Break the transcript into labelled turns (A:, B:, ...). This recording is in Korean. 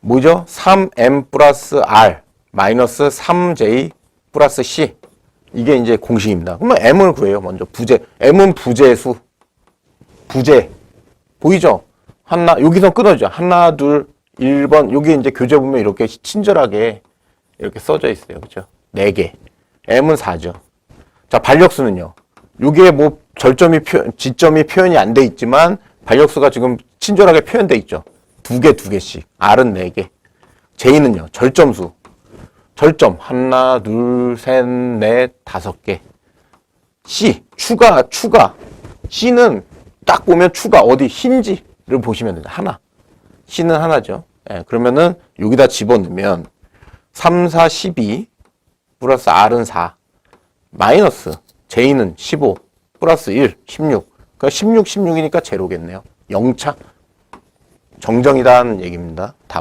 A: 뭐죠? 3m 플러스 r 마이너스 3j 플러스 c 이게 이제 공식입니다. 그러면 m을 구해요. 먼저 부재. m은 부재수. 부재. 보이죠? 하나 여기서 끊어져. 하나 둘 1번 여기 이제 교재 보면 이렇게 친절하게 이렇게 써져 있어요. 그죠? 4개. m은 4죠. 자, 발력수는요. 요게 뭐 절점이 표, 지점이 표현이 안 돼 있지만 발력수가 지금 친절하게 표현돼 있죠. 두 개, 두 개씩. R은 네 개. J는요. 절점수. 절점. 하나, 둘, 셋, 넷, 다섯 개. C. 추가, 추가. C는 딱 보면 추가. 어디 힌지를 보시면 됩니다. 하나. C는 하나죠. 예, 그러면은 여기다 집어넣으면 3, 4, 12 플러스 R은 4 마이너스 J는 15 플러스 1, 16 그러니까 16, 16이니까 제로겠네요. 0차 정정이라는 얘기입니다. 답